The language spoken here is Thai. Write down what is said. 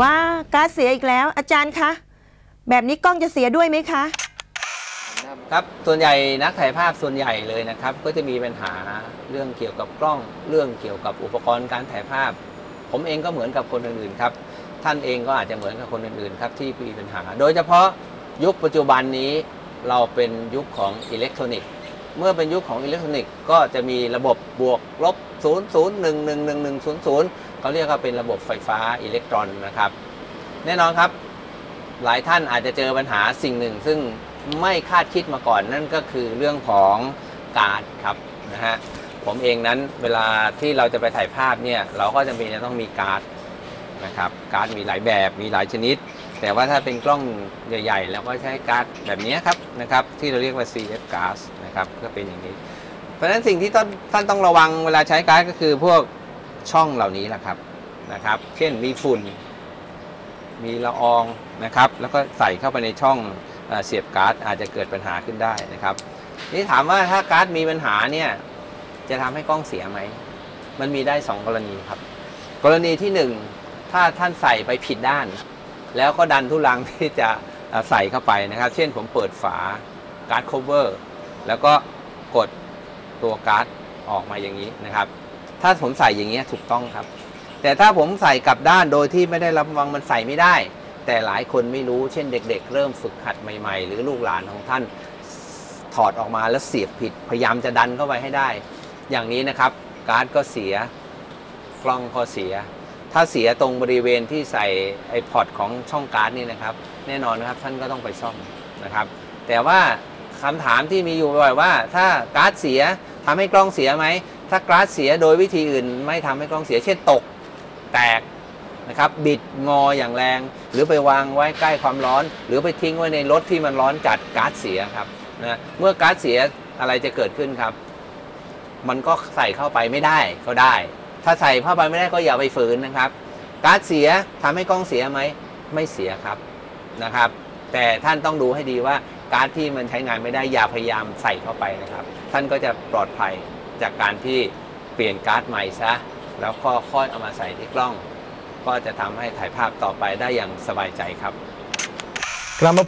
ว่าก๊าซเสียอีกแล้ว อาจารย์คะแบบนี้กล้องจะเสียด้วยไหมคะ ครับส่วนใหญ่นักถ่ายภาพส่วนใหญ่เลยนะครับ ก็จะมีปัญหาเรื่องเกี่ยวกับกล้อง เรื่องเกี่ยวกับอุปกรณ์การถ่ายภาพ ผมเองก็เหมือนกับคนอื่นๆครับ ท่านเองก็อาจจะเหมือนกับคนอื่นๆครับที่มีปัญหา โดยเฉพาะยุคปัจจุบันนี้เราเป็นยุคของอิเล็กทรอนิกส์ เมื่อเป็นยุคของอิเล็กทรอนิกส์ก็จะมีระบบบวกลบ 0 0 1 1 1 1 0 0 เขาเรียกว่าเป็นระบบไฟฟ้าอิเล็กตรอนนะครับ แน่นอนครับ หลายท่านอาจจะเจอปัญหาสิ่งหนึ่ง ซึ่งไม่คาดคิดมาก่อนนั่นก็คือเรื่องของการ์ดครับนะฮะผมเองนั้นเวลาที่เราจะไปถ่ายภาพเนี่ยเราก็จำเป็นจะต้องมีการ์ดนะครับการ์ดมีหลายแบบมีหลายชนิด แต่ว่าถ้าเป็นกล้องใหญ่ๆเราก็ใช้การ์ดแบบนี้ครับนะครับที่เราเรียกว่า CF gas นะครับก็เป็นอย่างนี้ เพราะฉะนั้นสิ่งที่ท่านท่านต้องระวังเวลาใช้การ์ดก็คือพวก ช่องเหล่านี้แหละครับนะครับ เช่นมีฝุ่น มีละอองนะครับ แล้วก็ใส่เข้าไปในช่องเอ่อเสียบการ์ดอาจจะเกิดปัญหาขึ้นได้นะครับนี่ถามว่าถ้าการ์ดมีปัญหาเนี่ยจะทำให้กล้องเสียไหม มันมีได้ 2 กรณีครับ กรณีที่ 1 ถ้าท่านใส่ไปผิดด้าน แล้วก็ดันทุลังที่จะใส่เข้าไปนะครับ เช่นผมเปิดฝาการ์ดโคเวอร์แล้วก็กดตัวการ์ดออกมาอย่างนี้นะครับ ถ้าผมใส่อย่างนี้ยถูกต้องครับ แต่ถ้าผมใส่กลับด้านโดยที่ไม่ได้รับระวังมันใส่ไม่ได้ แต่หลายคนไม่รู้เช่นเด็ก ๆ เริ่มฝึกหัดใหม่ ๆ หรือลูกหลานของท่านถอดออกมาแล้วเสียบผิดพยายามจะดันเข้าไปให้ได้ อย่างนี้นะครับ การ์ดก็เสียกล้องก็เสีย ถ้าเสียตรงบริเวณที่ใส่ไอพอร์ตของช่องการ์ดนี่นะครับ แน่นอนนะครับท่านก็ต้องไปซ่อมนะครับ แต่ว่าคำถามที่มีอยู่บ่อยว่า ถ้าการ์ดเสียทำให้กล้องเสียไหม ถ้าการ์ดเสียโดยวิธีอื่น ไม่ทำให้กล้องเสียเช่นตกแตกนะครับบิดงออย่างแรง หรือไปวางไว้ใกล้ความร้อน หรือไปทิ้งไว้ในรถที่มันร้อนจัดการ์ดเสียครับนะเมื่อการ์ดเสียอะไรจะเกิดขึ้นครับ มันก็ใส่เข้าไปไม่ได้ก็ได้ ถ้าใส่เข้าไปไม่ได้ก็อย่าไปฝืนนะครับการ์ดเสียทำให้กล้องเสียไหมไม่เสียครับนะครับ แต่ท่านต้องดูให้ดีว่าการ์ดที่มันใช้งานไม่ได้อย่าพยายามใส่เข้าไปนะครับ ท่านก็จะปลอดภัย จากการที่เปลี่ยนการ์ดใหม่ซะ แล้วก็ค่อยเอามาใส่ที่กล้อง ก็จะทำให้ถ่ายภาพต่อไปได้อย่างสบายใจครับ กลับมา